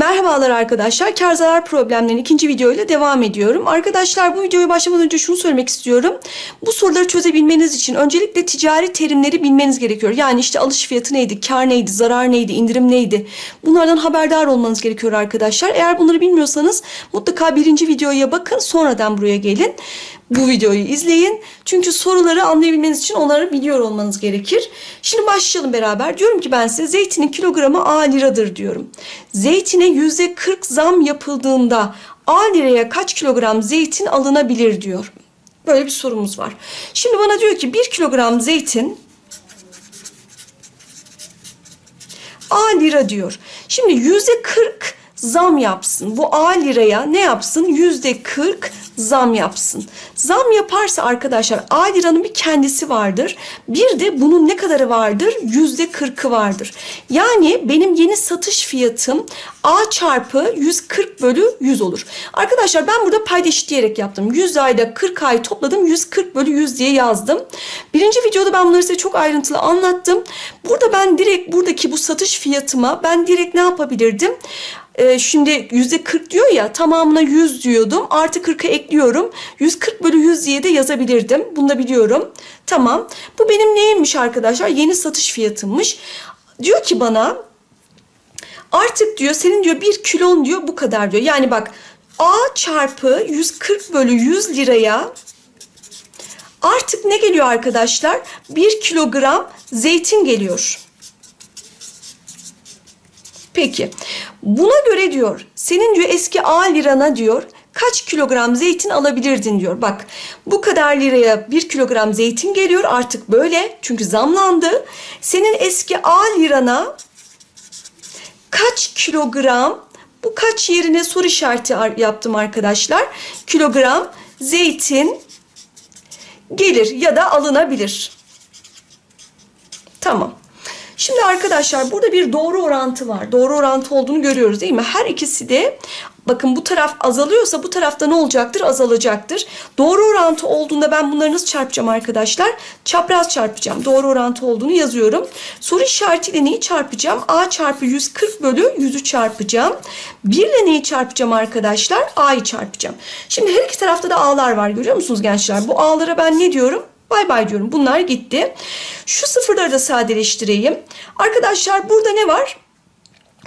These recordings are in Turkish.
Merhabalar arkadaşlar. Kar zarar problemlerinin ikinci videoyla devam ediyorum. Arkadaşlar bu videoyu başlamadan önce şunu söylemek istiyorum. Bu soruları çözebilmeniz için öncelikle ticari terimleri bilmeniz gerekiyor. Yani işte alış fiyatı neydi, kar neydi, zarar neydi, indirim neydi? Bunlardan haberdar olmanız gerekiyor arkadaşlar. Eğer bunları bilmiyorsanız mutlaka birinci videoya bakın sonradan buraya gelin. Bu videoyu izleyin. Çünkü soruları anlayabilmeniz için onları biliyor olmanız gerekir. Şimdi başlayalım beraber. Diyorum ki ben size zeytinin kilogramı A liradır diyorum. Zeytine yüzde 40 zam yapıldığında A liraya kaç kilogram zeytin alınabilir diyor. Böyle bir sorumuz var. Şimdi bana diyor ki 1 kilogram zeytin A lira diyor. Şimdi yüzde 40 zam yapsın. Bu A liraya ne yapsın? Yüzde 40 zam yapsın. Zam yaparsa arkadaşlar A liranın bir kendisi vardır. Bir de bunun ne kadarı vardır? Yüzde 40'ı vardır. Yani benim yeni satış fiyatım A çarpı 140 bölü 100 olur. Arkadaşlar ben burada payda eşitleyerek yaptım. 100 ayda 40 ay topladım. 140 bölü 100 diye yazdım. Birinci videoda ben bunları size çok ayrıntılı anlattım. Burada ben direkt buradaki bu satış fiyatıma ben direkt ne yapabilirdim? Ee, şimdi yüzde 40 diyor ya tamamına 100 diyordum. Artı 40'ı ekliyorum. 140 bölü 100 diye de yazabilirdim. Bunu da biliyorum. Tamam. Bu benim neymiş arkadaşlar? Yeni satış fiyatımmış. Diyor ki bana artık diyor senin diyor bir kilon diyor bu kadar diyor. Yani bak A çarpı 140 bölü 100 liraya artık ne geliyor arkadaşlar? 1 kilogram zeytin geliyor. Peki buna göre diyor senin diyor eski A lirana diyor kaç kilogram zeytin alabilirdin diyor. Bak bu kadar liraya bir kilogram zeytin geliyor artık böyle çünkü zamlandı. Senin eski A lirana kaç kilogram bu kaç yerine soru işareti yaptım arkadaşlar. Kilogram zeytin gelir ya da alınabilir. Tamam. Şimdi arkadaşlar burada bir doğru orantı var. Doğru orantı olduğunu görüyoruz değil mi? Her ikisi de bakın bu taraf azalıyorsa bu tarafta ne olacaktır? Azalacaktır. Doğru orantı olduğunda ben bunları nasıl çarpacağım arkadaşlar? Çapraz çarpacağım. Doğru orantı olduğunu yazıyorum. Soru işaretiyle neyi çarpacağım? A çarpı 140 bölü 100'ü çarpacağım. 1 ile neyi çarpacağım arkadaşlar? A'yı çarpacağım. Şimdi her iki tarafta da A'lar var görüyor musunuz gençler? Bu A'lara ben ne diyorum? Bay bay diyorum. Bunlar gitti. Şu sıfırları da sadeleştireyim. Arkadaşlar burada ne var?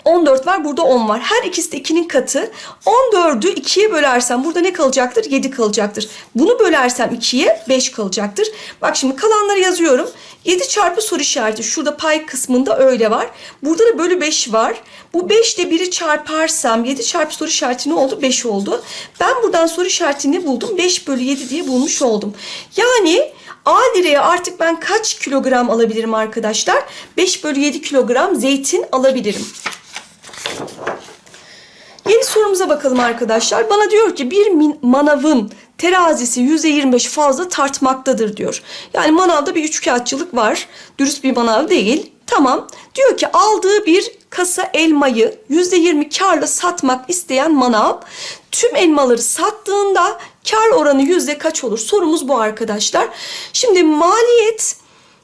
14 var. Burada 10 var. Her ikisi de 2'nin katı. 14'ü 2'ye bölersem burada ne kalacaktır? 7 kalacaktır. Bunu bölersem 2'ye 5 kalacaktır. Bak şimdi kalanları yazıyorum. 7 çarpı soru işareti. Şurada pay kısmında öyle var. Burada da bölü 5 var. Bu 5 ile 1'i çarparsam 7 çarpı soru işareti ne oldu? 5 oldu. Ben buradan soru işaretini buldum. 5 bölü 7 diye bulmuş oldum. Yani A liraya artık ben kaç kilogram alabilirim arkadaşlar? 5 bölü 7 kilogram zeytin alabilirim. Yeni sorumuza bakalım arkadaşlar. Bana diyor ki bir manavın terazisi %25 fazla tartmaktadır diyor. Yani manavda bir üçkağıtçılık var. Dürüst bir manav değil. Tamam. Diyor ki aldığı bir kasa elmayı %20 karla satmak isteyen manav tüm elmaları sattığında kar oranı yüzde kaç olur? Sorumuz bu arkadaşlar. Şimdi maliyet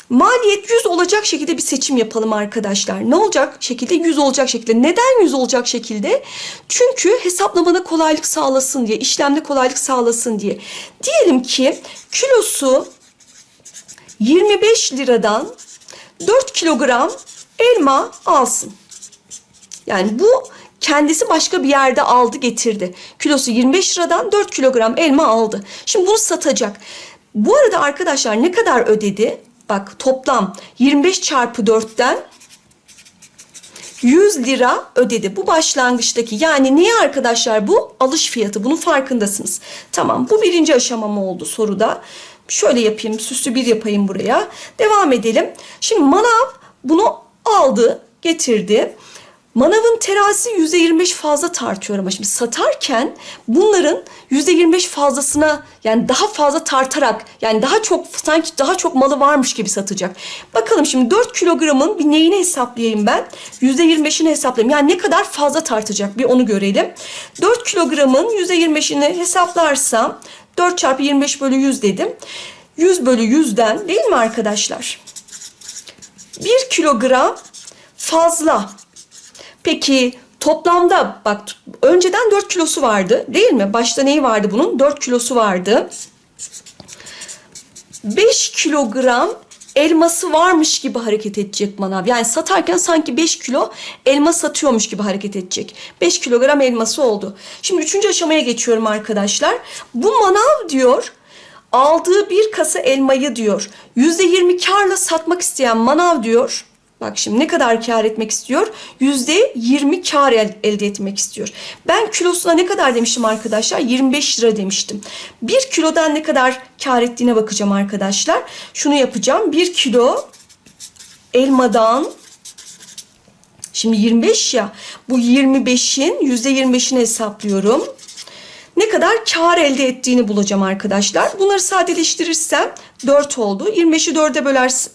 Maliyet 100 olacak şekilde bir seçim yapalım arkadaşlar. Ne olacak şekilde? 100 olacak şekilde. Neden 100 olacak şekilde? Çünkü hesaplamada kolaylık sağlasın diye, işlemde kolaylık sağlasın diye. Diyelim ki kilosu 25 liradan 4 kilogram elma alsın. Yani bu kendisi başka bir yerde aldı getirdi. Kilosu 25 liradan 4 kilogram elma aldı. Şimdi bunu satacak. Bu arada arkadaşlar ne kadar ödedi? Bak toplam 25 çarpı 4'ten 100 lira ödedi. Bu başlangıçtaki yani niye arkadaşlar bu? Alış fiyatı. Bunun farkındasınız. Tamam bu birinci aşamam oldu soruda. Şöyle yapayım süslü bir yapayım buraya. Devam edelim. Şimdi manav bunu aldı getirdi. Manavın terazisi %25 fazla tartıyor ama şimdi satarken bunların %25 fazlasına yani daha fazla tartarak yani daha çok sanki daha çok malı varmış gibi satacak. Bakalım şimdi 4 kilogramın bir neyini hesaplayayım ben? %25'ini hesaplayayım. Yani ne kadar fazla tartacak bir onu görelim. 4 kilogramın %25'ini hesaplarsam 4 çarpı 25 bölü 100 dedim. 100 bölü 100'den değil mi arkadaşlar? 1 kilogram fazla Peki Toplamda bak önceden 4 kilosu vardı değil mi? Başta neyi vardı bunun? 4 kilosu vardı. 5 kilogram elması varmış gibi hareket edecek manav. Yani satarken sanki 5 kilo elma satıyormuş gibi hareket edecek. 5 kilogram elması oldu. Şimdi üçüncü aşamaya geçiyorum arkadaşlar. Bu manav diyor aldığı bir kasa elmayı diyor %20 karla satmak isteyen manav diyor. Bak şimdi ne kadar kar etmek istiyor? %20 kar el- elde etmek istiyor. Ben kilosuna ne kadar demiştim arkadaşlar? 25 lira demiştim. Bir kilodan ne kadar kar ettiğine bakacağım arkadaşlar. Şunu yapacağım. Bir kilo elmadan Şimdi 25 ya. Bu 25'in %25'ini hesaplıyorum. Ne kadar kar elde ettiğini bulacağım arkadaşlar. Bunları sadeleştirirsem 4 oldu. 25'i 4'e bölersin.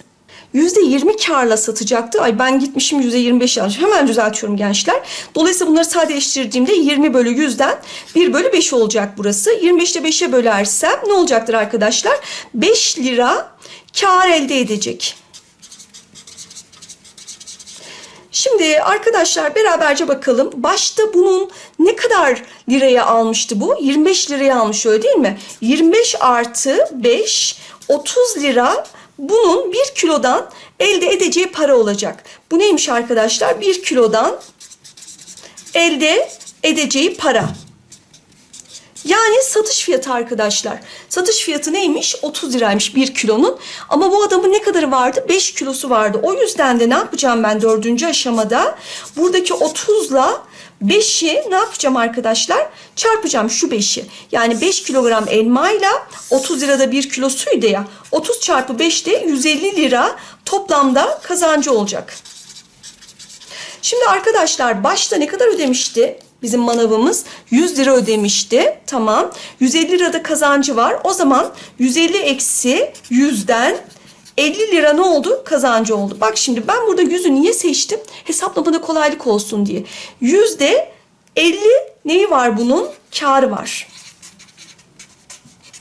%20 karla satacaktı. Ay ben gitmişim %25 yanlış. Hemen düzeltiyorum gençler. Dolayısıyla bunları sadeleştirdiğimde 20 bölü 100'den 1 bölü 5 olacak burası. 25'te 5'e bölersem ne olacaktır arkadaşlar? 5 lira kar elde edecek. Şimdi arkadaşlar beraberce bakalım. Başta bunun ne kadar liraya almıştı bu? 25 liraya almış öyle değil mi? 25 artı 5 30 lira bunun 1 kilodan elde edeceği para olacak. Bu neymiş arkadaşlar? 1 kilodan elde edeceği para. Yani satış fiyatı arkadaşlar. Satış fiyatı neymiş? 30 liraymış 1 kilonun. Ama bu adamın ne kadarı vardı? 5 kilosu vardı. O yüzden de ne yapacağım ben dördüncü aşamada? Buradaki 30'la 5'i ne yapacağım arkadaşlar? Çarpacağım şu 5'i. Yani 5 kilogram elmayla 30 lirada 1 kilosuydu ya. 30 çarpı 5 de 150 lira toplamda kazancı olacak. Şimdi arkadaşlar başta ne kadar ödemişti? Bizim manavımız 100 lira ödemişti. Tamam. 150 lirada kazancı var. O zaman 150 eksi 100'den 50 lira ne oldu? Kazancı oldu. Bak şimdi ben burada 100'ü niye seçtim? Hesaplamada kolaylık olsun diye. Yüzde 50 neyi var bunun? Karı var.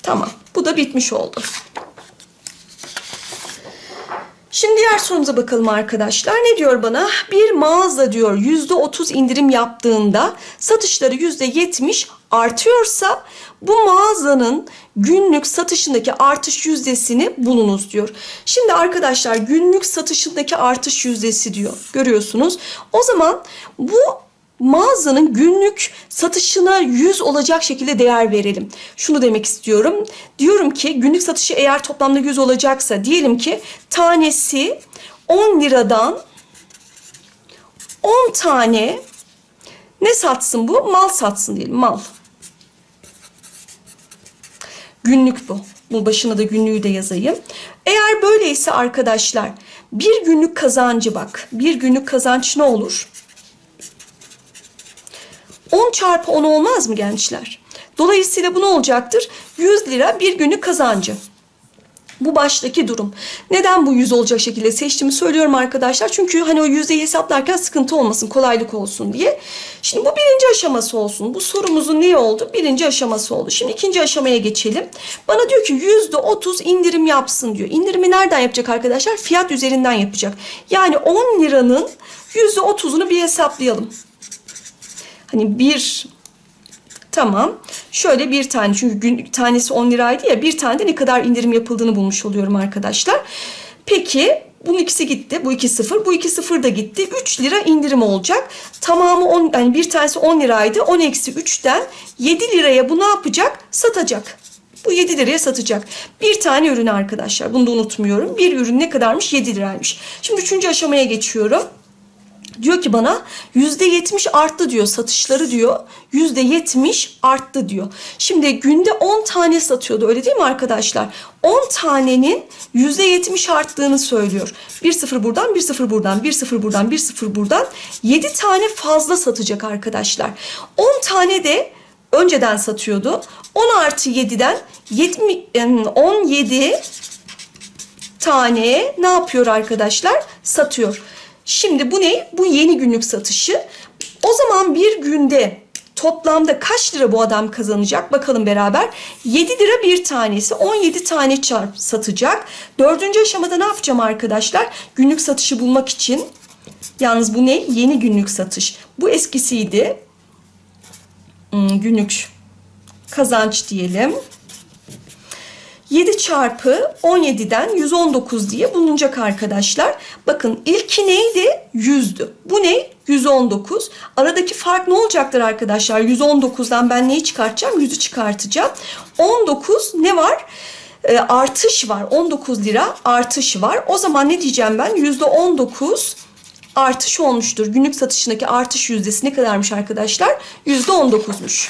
Tamam. Bu da bitmiş oldu. Şimdi diğer sorumuza bakalım arkadaşlar. Ne diyor bana? Bir mağaza diyor %30 indirim yaptığında satışları %70 artıyorsa bu mağazanın günlük satışındaki artış yüzdesini bulunuz diyor. Şimdi arkadaşlar günlük satışındaki artış yüzdesi diyor. Görüyorsunuz. O zaman bu mağazanın günlük satışına 100 olacak şekilde değer verelim. Şunu demek istiyorum. Diyorum ki günlük satışı eğer toplamda 100 olacaksa diyelim ki tanesi 10 liradan 10 tane ne satsın bu? Mal satsın diyelim. Mal. Günlük bu. Bu başına da günlüğü de yazayım. Eğer böyleyse arkadaşlar bir günlük kazancı bak. Bir günlük kazanç ne olur? 10 çarpı 10 olmaz mı gençler? Dolayısıyla bu ne olacaktır? 100 lira bir günlük kazancı. Bu baştaki durum. Neden bu 100 olacak şekilde seçtiğimi söylüyorum arkadaşlar. Çünkü hani o yüzdeyi hesaplarken sıkıntı olmasın, kolaylık olsun diye. Şimdi bu birinci aşaması olsun. Bu sorumuzun ne oldu? Birinci aşaması oldu. Şimdi ikinci aşamaya geçelim. Bana diyor ki yüzde otuz indirim yapsın diyor. İndirimi nereden yapacak arkadaşlar? Fiyat üzerinden yapacak. Yani 10 liranın yüzde otuzunu bir hesaplayalım. Hani bir Tamam. Şöyle bir tane çünkü gün tanesi 10 liraydı ya bir tane de ne kadar indirim yapıldığını bulmuş oluyorum arkadaşlar. Peki bunun ikisi gitti. Bu iki sıfır. Bu iki sıfır da gitti. 3 lira indirim olacak. Tamamı 10 yani bir tanesi 10 liraydı. 10 eksi 3'ten 7 liraya bu ne yapacak? Satacak. Bu 7 liraya satacak. Bir tane ürün arkadaşlar. Bunu da unutmuyorum. Bir ürün ne kadarmış? 7 liraymış. Şimdi üçüncü aşamaya geçiyorum. Diyor ki bana yüzde yetmiş arttı diyor satışları diyor. Yüzde yetmiş arttı diyor. Şimdi günde 10 tane satıyordu öyle değil mi arkadaşlar? 10 tanenin yüzde yetmiş arttığını söylüyor. Bir sıfır buradan bir sıfır buradan bir sıfır buradan bir sıfır buradan 7 tane fazla satacak arkadaşlar. 10 tane de önceden satıyordu. 10 artı 7'den 70, 17 tane ne yapıyor arkadaşlar? Satıyor. Şimdi bu ne? Bu yeni günlük satışı. O zaman bir günde toplamda kaç lira bu adam kazanacak? Bakalım beraber. 7 lira bir tanesi. 17 tane çarp satacak. Dördüncü aşamada ne yapacağım arkadaşlar? Günlük satışı bulmak için Yalnız bu ne? Yeni günlük satış. Bu eskisiydi. Hmm, günlük kazanç diyelim. 7 çarpı 17'den 119 diye bulunacak arkadaşlar. Bakın ilki neydi? 100'dü. Bu ne? 119. Aradaki fark ne olacaktır arkadaşlar? 119'dan ben neyi çıkartacağım? 100'ü çıkartacağım. 19 ne var? E, artış var. 19 lira artış var. O zaman ne diyeceğim ben? %19 artış olmuştur. Günlük satışındaki artış yüzdesi ne kadarmış arkadaşlar? %19'muş.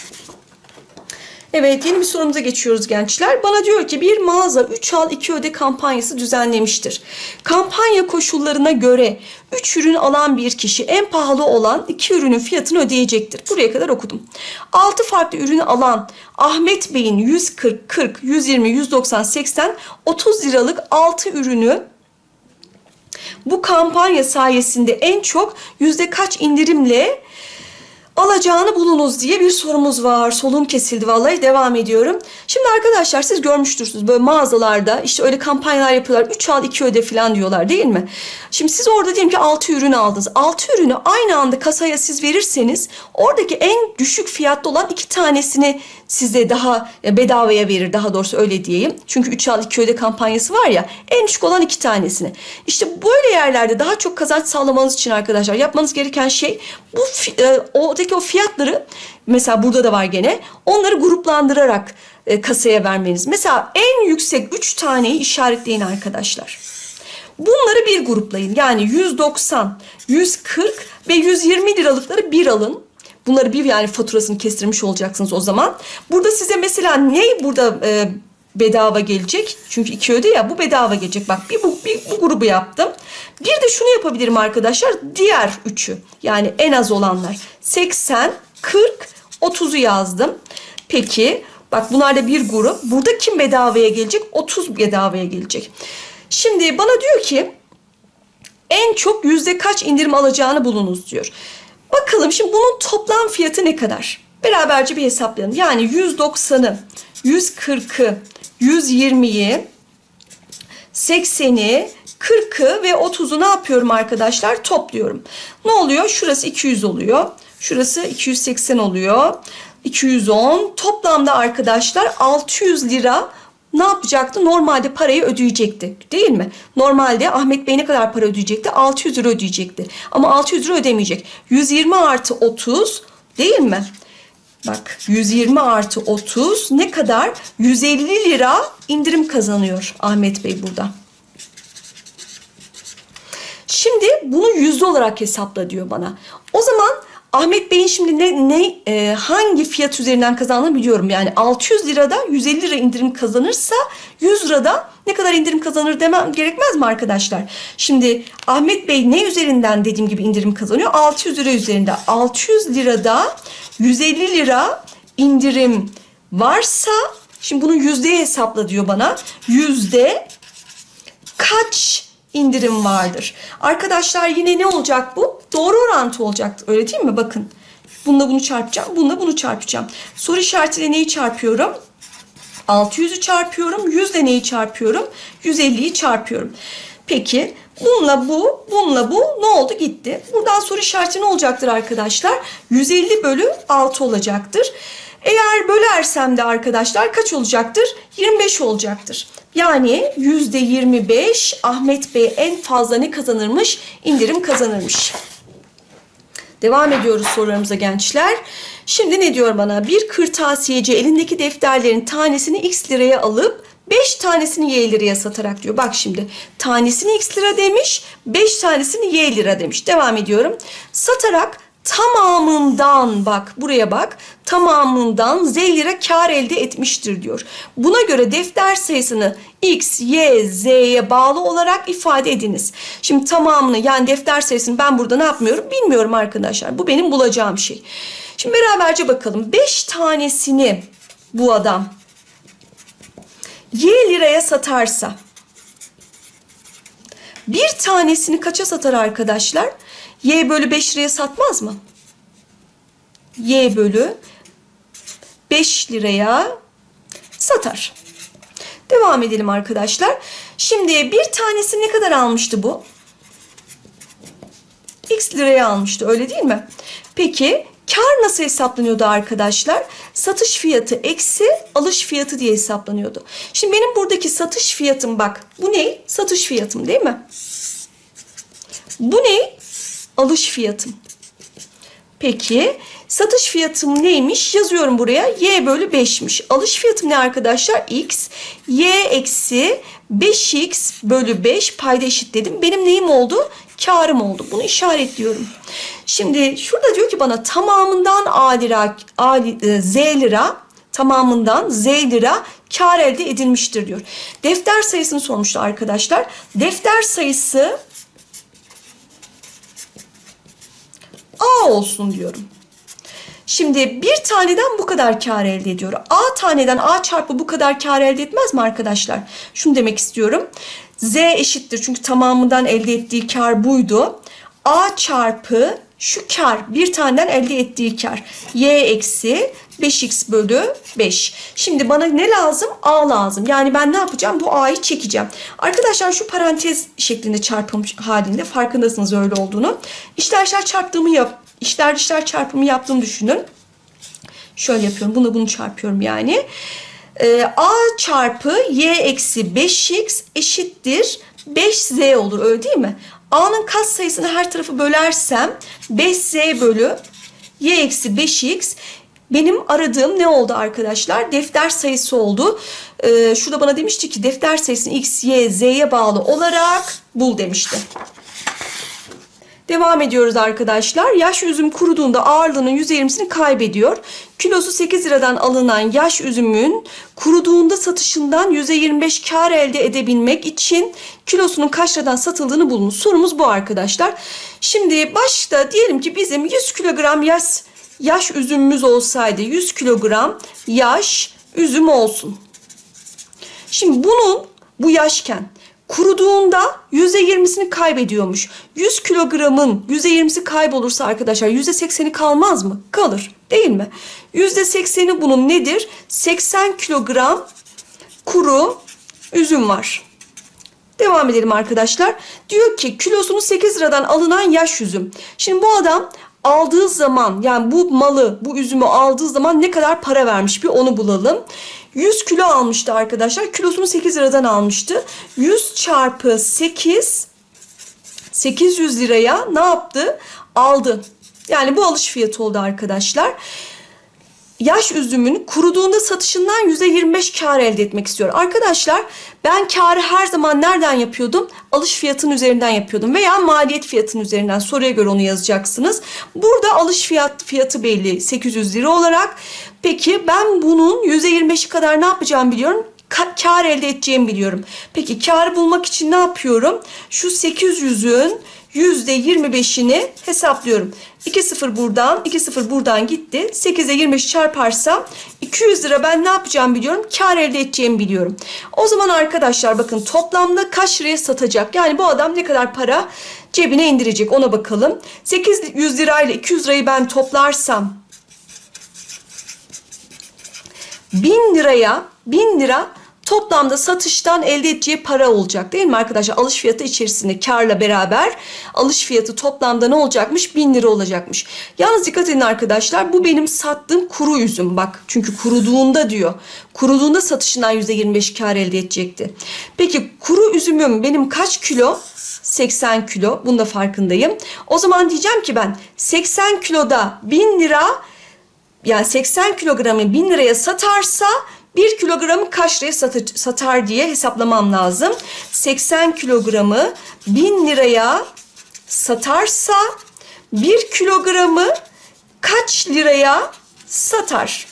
Evet yeni bir sorumuza geçiyoruz gençler. Bana diyor ki bir mağaza 3 al 2 öde kampanyası düzenlemiştir. Kampanya koşullarına göre 3 ürün alan bir kişi en pahalı olan 2 ürünün fiyatını ödeyecektir. Buraya kadar okudum. 6 farklı ürünü alan Ahmet Bey'in 140, 40, 120, 190, 80, 30 liralık 6 ürünü bu kampanya sayesinde en çok yüzde kaç indirimle alacağını bulunuz diye bir sorumuz var. Solum kesildi vallahi devam ediyorum. Şimdi arkadaşlar siz görmüştürsünüz böyle mağazalarda işte öyle kampanyalar yapıyorlar. 3 al 2 öde falan diyorlar değil mi? Şimdi siz orada diyelim ki 6 ürün aldınız. 6 ürünü aynı anda kasaya siz verirseniz oradaki en düşük fiyatlı olan iki tanesini size daha e, bedavaya verir daha doğrusu öyle diyeyim. Çünkü 3 al 2 öde kampanyası var ya en düşük olan iki tanesini. İşte böyle yerlerde daha çok kazanç sağlamanız için arkadaşlar yapmanız gereken şey bu e, o fiyatları mesela burada da var gene onları gruplandırarak e, kasaya vermeniz. Mesela en yüksek 3 taneyi işaretleyin arkadaşlar. Bunları bir gruplayın. Yani 190, 140 ve 120 liralıkları bir alın. Bunları bir yani faturasını kestirmiş olacaksınız o zaman. Burada size mesela ne burada e, bedava gelecek? Çünkü iki öde ya bu bedava gelecek. Bak bir bu, bir bu grubu yaptım. Bir de şunu yapabilirim arkadaşlar. Diğer üçü yani en az olanlar. 80, 40, 30'u yazdım. Peki bak bunlar da bir grup. Burada kim bedavaya gelecek? 30 bedavaya gelecek. Şimdi bana diyor ki en çok yüzde kaç indirim alacağını bulunuz diyor. Bakalım şimdi bunun toplam fiyatı ne kadar? Beraberce bir hesaplayalım. Yani 190'ı, 140'ı, 120'yi, 80'i, 40'ı ve 30'u ne yapıyorum arkadaşlar? Topluyorum. Ne oluyor? Şurası 200 oluyor. Şurası 280 oluyor. 210. Toplamda arkadaşlar 600 lira ne yapacaktı? Normalde parayı ödeyecekti. Değil mi? Normalde Ahmet Bey ne kadar para ödeyecekti? 600 lira ödeyecekti. Ama 600 lira ödemeyecek. 120 artı 30 değil mi? Bak 120 artı 30 ne kadar? 150 lira indirim kazanıyor Ahmet Bey burada. Şimdi bunu yüzde olarak hesapla diyor bana. O zaman Ahmet Bey'in şimdi ne, ne e, hangi fiyat üzerinden kazandığını biliyorum. Yani 600 lirada 150 lira indirim kazanırsa 100 lirada ne kadar indirim kazanır demem gerekmez mi arkadaşlar? Şimdi Ahmet Bey ne üzerinden dediğim gibi indirim kazanıyor? 600 lira üzerinde. 600 lirada 150 lira indirim varsa şimdi bunun yüzdeye hesapla diyor bana. Yüzde kaç indirim vardır? Arkadaşlar yine ne olacak bu? Doğru orantı olacak. Öyle değil mi? Bakın. Bununla bunu çarpacağım. Bununla bunu çarpacağım. Soru işaretiyle neyi çarpıyorum? 600'ü çarpıyorum. 100 ile neyi çarpıyorum? 150'yi çarpıyorum. Peki bununla bu, bununla bu ne oldu? Gitti. Buradan soru işareti ne olacaktır arkadaşlar? 150 bölü 6 olacaktır. Eğer bölersem de arkadaşlar kaç olacaktır? 25 olacaktır. Yani %25 Ahmet Bey en fazla ne kazanırmış? İndirim kazanırmış. Devam ediyoruz sorularımıza gençler. Şimdi ne diyor bana? Bir kırtasiyeci elindeki defterlerin tanesini x liraya alıp 5 tanesini y liraya satarak diyor. Bak şimdi tanesini x lira demiş, 5 tanesini y lira demiş. Devam ediyorum. Satarak tamamından bak buraya bak tamamından z lira kar elde etmiştir diyor. Buna göre defter sayısını x, y, z'ye bağlı olarak ifade ediniz. Şimdi tamamını yani defter sayısını ben burada ne yapmıyorum bilmiyorum arkadaşlar. Bu benim bulacağım şey. Şimdi beraberce bakalım. 5 tanesini bu adam y liraya satarsa bir tanesini kaça satar arkadaşlar? Y bölü 5 liraya satmaz mı? Y bölü 5 liraya satar. Devam edelim arkadaşlar. Şimdi bir tanesi ne kadar almıştı bu? x liraya almıştı öyle değil mi? Peki kar nasıl hesaplanıyordu arkadaşlar? Satış fiyatı eksi alış fiyatı diye hesaplanıyordu. Şimdi benim buradaki satış fiyatım bak bu ne? Satış fiyatım değil mi? Bu ne? Alış fiyatım. Peki satış fiyatım neymiş? Yazıyorum buraya. Y bölü 5'miş. Alış fiyatım ne arkadaşlar? X. Y eksi 5x bölü 5 payda eşitledim. Benim neyim oldu? Karım oldu. Bunu işaretliyorum. Şimdi şurada diyor ki bana tamamından A lira, A, e, Z lira tamamından Z lira kar elde edilmiştir diyor. Defter sayısını sormuştu arkadaşlar. Defter sayısı A olsun diyorum. Şimdi bir taneden bu kadar kar elde ediyor. A taneden A çarpı bu kadar kar elde etmez mi arkadaşlar? Şunu demek istiyorum. Z eşittir çünkü tamamından elde ettiği kar buydu. A çarpı şu kar bir taneden elde ettiği kar. Y eksi 5x bölü 5. Şimdi bana ne lazım? A lazım. Yani ben ne yapacağım? Bu A'yı çekeceğim. Arkadaşlar şu parantez şeklinde çarpım halinde farkındasınız öyle olduğunu. İşler işler çarptığımı yap. İşler işler çarpımı yaptığımı düşünün. Şöyle yapıyorum. Bunu bunu çarpıyorum yani. Ee, A çarpı y eksi 5x eşittir 5z olur öyle değil mi? A'nın kat sayısını her tarafı bölersem 5z bölü y eksi 5x benim aradığım ne oldu arkadaşlar? Defter sayısı oldu. Ee, şurada bana demişti ki defter sayısını x, y, z'ye bağlı olarak bul demişti. Devam ediyoruz arkadaşlar. Yaş üzüm kuruduğunda ağırlığının %20'sini kaybediyor. Kilosu 8 liradan alınan yaş üzümün kuruduğunda satışından %25 kar elde edebilmek için kilosunun kaç liradan satıldığını bulun. Sorumuz bu arkadaşlar. Şimdi başta diyelim ki bizim 100 kilogram yaş, yaş üzümümüz olsaydı 100 kilogram yaş üzüm olsun. Şimdi bunun bu yaşken kuruduğunda %20'sini kaybediyormuş. 100 kilogramın %20'si kaybolursa arkadaşlar %80'i kalmaz mı? Kalır değil mi? %80'i bunun nedir? 80 kilogram kuru üzüm var. Devam edelim arkadaşlar. Diyor ki kilosunu 8 liradan alınan yaş üzüm. Şimdi bu adam aldığı zaman yani bu malı bu üzümü aldığı zaman ne kadar para vermiş bir onu bulalım. 100 kilo almıştı arkadaşlar. Kilosunu 8 liradan almıştı. 100 çarpı 8 800 liraya ne yaptı? Aldı. Yani bu alış fiyatı oldu arkadaşlar. Yaş üzümün kuruduğunda satışından %25 kar elde etmek istiyor. Arkadaşlar ben karı her zaman nereden yapıyordum? Alış fiyatının üzerinden yapıyordum veya maliyet fiyatının üzerinden soruya göre onu yazacaksınız. Burada alış fiyat fiyatı belli 800 lira olarak. Peki ben bunun %25'i kadar ne yapacağım biliyorum? Ka- kar elde edeceğimi biliyorum. Peki karı bulmak için ne yapıyorum? Şu 800'ün %25'ini hesaplıyorum. 2 sıfır buradan, 2 sıfır buradan gitti. 8'e 25 çarparsam 200 lira ben ne yapacağım biliyorum. Kar elde edeceğimi biliyorum. O zaman arkadaşlar bakın toplamda kaç liraya satacak? Yani bu adam ne kadar para cebine indirecek ona bakalım. 800 lirayla 200 lirayı ben toplarsam 1000 liraya 1000 lira toplamda satıştan elde edeceği para olacak değil mi arkadaşlar? Alış fiyatı içerisinde karla beraber alış fiyatı toplamda ne olacakmış? 1000 lira olacakmış. Yalnız dikkat edin arkadaşlar bu benim sattığım kuru üzüm bak. Çünkü kuruduğunda diyor. Kuruduğunda satışından %25 kar elde edecekti. Peki kuru üzümüm benim kaç kilo? 80 kilo. Bunun da farkındayım. O zaman diyeceğim ki ben 80 kiloda 1000 lira yani 80 kilogramı 1000 liraya satarsa 1 kilogramı kaç liraya satı- satar diye hesaplamam lazım. 80 kilogramı 1000 liraya satarsa 1 kilogramı kaç liraya satar?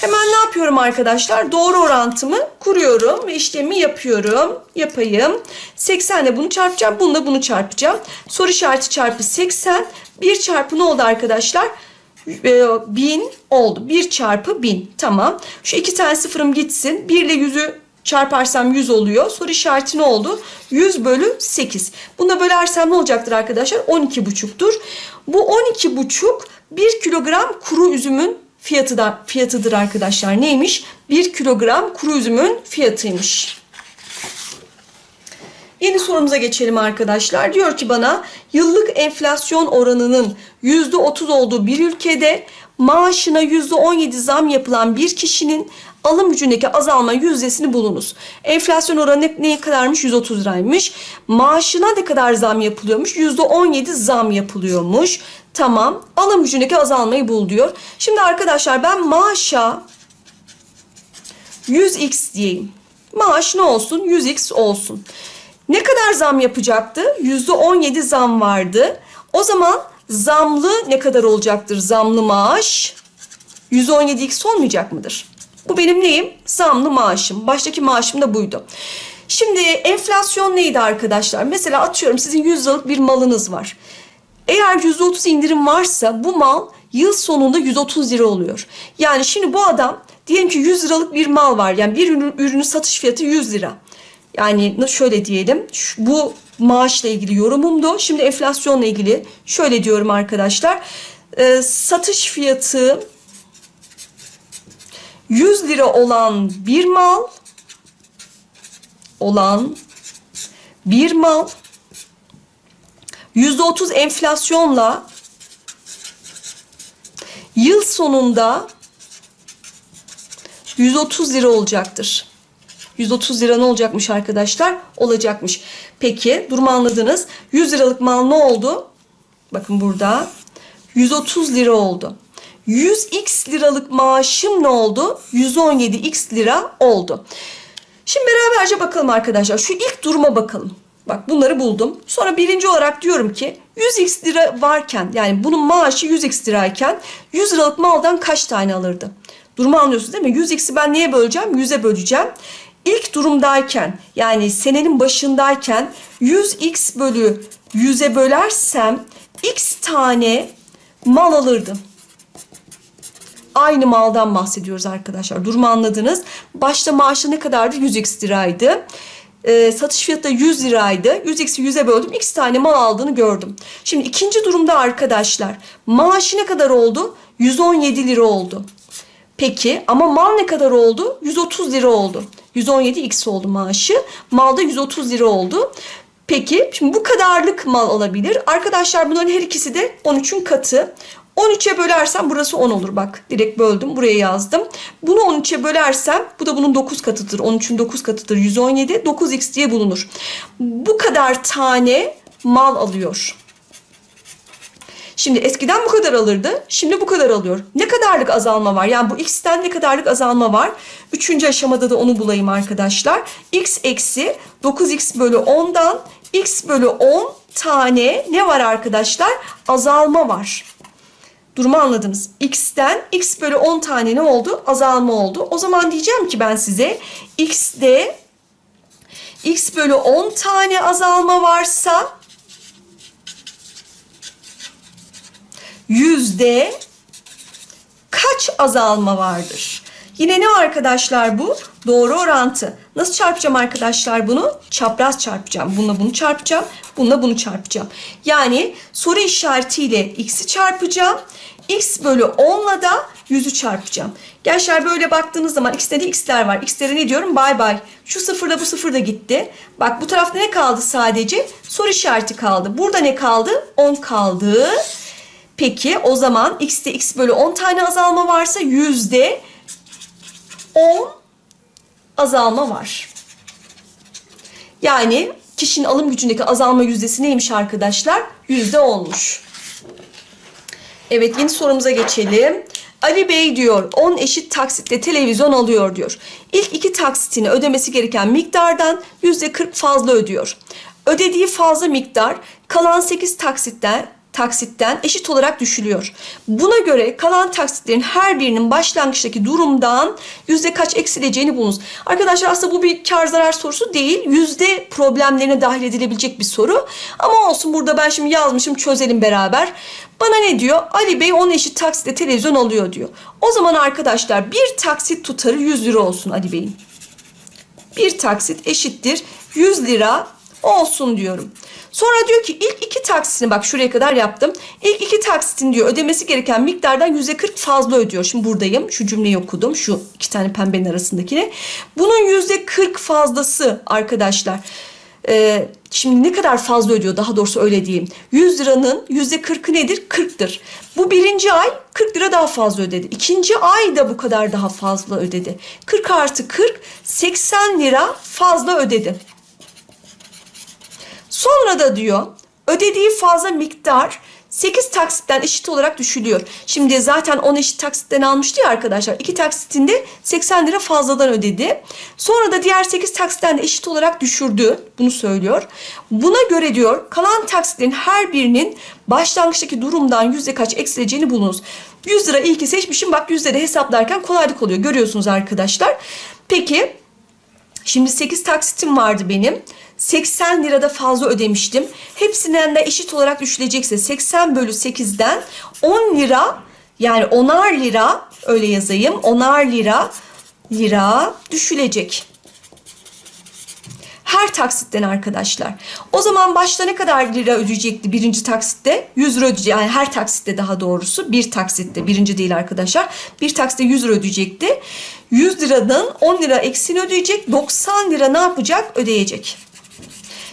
Hemen ne yapıyorum arkadaşlar? Doğru orantımı kuruyorum ve işlemi yapıyorum. Yapayım. 80 ile bunu çarpacağım. Bununla bunu çarpacağım. Soru işareti çarpı 80. 1 çarpı ne oldu arkadaşlar? e, 1000 oldu. 1 çarpı 1000. Tamam. Şu iki tane sıfırım gitsin. 1 ile 100'ü çarparsam 100 oluyor. Soru işareti ne oldu? 100 bölü 8. Buna bölersem ne olacaktır arkadaşlar? 12,5'tur. Bu 12,5 1 kilogram kuru üzümün fiyatı da, fiyatıdır arkadaşlar. Neymiş? 1 kilogram kuru üzümün fiyatıymış. Yeni sorumuza geçelim arkadaşlar. Diyor ki bana yıllık enflasyon oranının %30 olduğu bir ülkede maaşına %17 zam yapılan bir kişinin alım gücündeki azalma yüzdesini bulunuz. Enflasyon oranı ne, neye kadarmış? 130 liraymış. Maaşına ne kadar zam yapılıyormuş? %17 zam yapılıyormuş. Tamam. Alım gücündeki azalmayı bul diyor. Şimdi arkadaşlar ben maaşa 100x diyeyim. Maaş ne olsun? 100x olsun. Ne kadar zam yapacaktı? %17 zam vardı. O zaman zamlı ne kadar olacaktır? Zamlı maaş 117x olmayacak mıdır? Bu benim neyim? Zamlı maaşım. Baştaki maaşım da buydu. Şimdi enflasyon neydi arkadaşlar? Mesela atıyorum sizin 100 liralık bir malınız var. Eğer %30 indirim varsa bu mal yıl sonunda 130 lira oluyor. Yani şimdi bu adam diyelim ki 100 liralık bir mal var. Yani bir ürün, ürünün satış fiyatı 100 lira. Yani şöyle diyelim bu maaşla ilgili yorumumdu. Şimdi enflasyonla ilgili şöyle diyorum arkadaşlar. Ee, satış fiyatı 100 lira olan bir mal olan bir mal %30 enflasyonla yıl sonunda 130 lira olacaktır. 130 lira ne olacakmış arkadaşlar? Olacakmış. Peki durumu anladınız. 100 liralık mal ne oldu? Bakın burada 130 lira oldu. 100x liralık maaşım ne oldu? 117x lira oldu. Şimdi beraberce bakalım arkadaşlar. Şu ilk duruma bakalım. Bak bunları buldum. Sonra birinci olarak diyorum ki 100x lira varken yani bunun maaşı 100x lirayken 100 liralık maldan kaç tane alırdı? Durumu anlıyorsunuz değil mi? 100x'i ben neye böleceğim? 100'e böleceğim. İlk durumdayken yani senenin başındayken 100x bölü 100'e bölersem x tane mal alırdım. Aynı maldan bahsediyoruz arkadaşlar. Durumu anladınız. Başta maaşı ne kadardı? 100x liraydı. Ee, satış fiyatı da 100 liraydı. 100x'i 100'e böldüm. X tane mal aldığını gördüm. Şimdi ikinci durumda arkadaşlar maaşı ne kadar oldu? 117 lira oldu. Peki ama mal ne kadar oldu? 130 lira oldu. 117x oldu maaşı. Malda 130 lira oldu. Peki şimdi bu kadarlık mal alabilir. Arkadaşlar bunların her ikisi de 13'ün katı. 13'e bölersem burası 10 olur bak. Direkt böldüm buraya yazdım. Bunu 13'e bölersem bu da bunun 9 katıdır. 13'ün 9 katıdır 117. 9x diye bulunur. Bu kadar tane mal alıyor. Şimdi eskiden bu kadar alırdı. Şimdi bu kadar alıyor. Ne kadarlık azalma var? Yani bu x'ten ne kadarlık azalma var? Üçüncü aşamada da onu bulayım arkadaşlar. x eksi 9x bölü 10'dan x bölü 10 tane ne var arkadaşlar? Azalma var. Durumu anladınız. X'ten x bölü 10 tane ne oldu? Azalma oldu. O zaman diyeceğim ki ben size x'de x bölü 10 tane azalma varsa yüzde kaç azalma vardır? Yine ne arkadaşlar bu? Doğru orantı. Nasıl çarpacağım arkadaşlar bunu? Çapraz çarpacağım. Bununla bunu çarpacağım. Bununla bunu çarpacağım. Yani soru işaretiyle x'i çarpacağım. x bölü 10'la da 100'ü çarpacağım. Gençler böyle baktığınız zaman x'te de x'ler var. x'lere ne diyorum? Bay bay. Şu sıfırla bu sıfır da gitti. Bak bu tarafta ne kaldı sadece? Soru işareti kaldı. Burada ne kaldı? 10 kaldı. Peki o zaman x'te x bölü 10 tane azalma varsa yüzde 10 azalma var. Yani kişinin alım gücündeki azalma yüzdesi neymiş arkadaşlar? Yüzde 10'muş. Evet yeni sorumuza geçelim. Ali Bey diyor 10 eşit taksitle televizyon alıyor diyor. İlk iki taksitini ödemesi gereken miktardan %40 fazla ödüyor. Ödediği fazla miktar kalan 8 taksitten taksitten eşit olarak düşülüyor. Buna göre kalan taksitlerin her birinin başlangıçtaki durumdan yüzde kaç eksileceğini bulunuz. Arkadaşlar aslında bu bir kar zarar sorusu değil. Yüzde problemlerine dahil edilebilecek bir soru. Ama olsun burada ben şimdi yazmışım çözelim beraber. Bana ne diyor? Ali Bey 10 eşit taksitle televizyon alıyor diyor. O zaman arkadaşlar bir taksit tutarı 100 lira olsun Ali Bey'in. Bir taksit eşittir 100 lira olsun diyorum. Sonra diyor ki ilk iki taksitini bak şuraya kadar yaptım. İlk iki taksitin diyor ödemesi gereken miktardan yüzde 40 fazla ödüyor. Şimdi buradayım. Şu cümleyi okudum. Şu iki tane pembenin arasındakini. Bunun yüzde 40 fazlası arkadaşlar. e, şimdi ne kadar fazla ödüyor daha doğrusu öyle diyeyim. 100 liranın %40'ı nedir? 40'tır. Bu birinci ay 40 lira daha fazla ödedi. İkinci ay da bu kadar daha fazla ödedi. 40 artı 40 80 lira fazla ödedi. Sonra da diyor ödediği fazla miktar 8 taksitten eşit olarak düşülüyor. Şimdi zaten 10 eşit taksitten almıştı ya arkadaşlar. 2 taksitinde 80 lira fazladan ödedi. Sonra da diğer 8 taksitten eşit olarak düşürdü. Bunu söylüyor. Buna göre diyor kalan taksitlerin her birinin başlangıçtaki durumdan yüzde kaç eksileceğini bulunuz. 100 lira iyi ki seçmişim. Bak yüzde de hesaplarken kolaylık oluyor. Görüyorsunuz arkadaşlar. Peki Şimdi 8 taksitim vardı benim. 80 lirada fazla ödemiştim. Hepsinden de eşit olarak düşülecekse 80 bölü 8'den 10 lira yani 10'ar lira öyle yazayım 10'ar lira lira düşülecek. Her taksitten arkadaşlar. O zaman başta ne kadar lira ödeyecekti birinci taksitte? 100 lira ödeyecek. Yani her taksitte daha doğrusu. Bir taksitte. Birinci değil arkadaşlar. Bir taksitte 100 lira ödeyecekti. 100 liradan 10 lira eksini ödeyecek. 90 lira ne yapacak? Ödeyecek.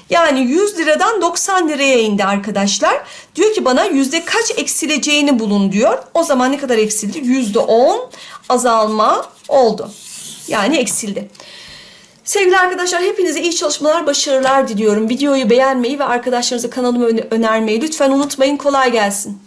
Yani 100 liradan 90 liraya indi arkadaşlar. Diyor ki bana yüzde kaç eksileceğini bulun diyor. O zaman ne kadar eksildi? Yüzde 10 azalma oldu. Yani eksildi. Sevgili arkadaşlar hepinize iyi çalışmalar, başarılar diliyorum. Videoyu beğenmeyi ve arkadaşlarınıza kanalımı öne- önermeyi lütfen unutmayın. Kolay gelsin.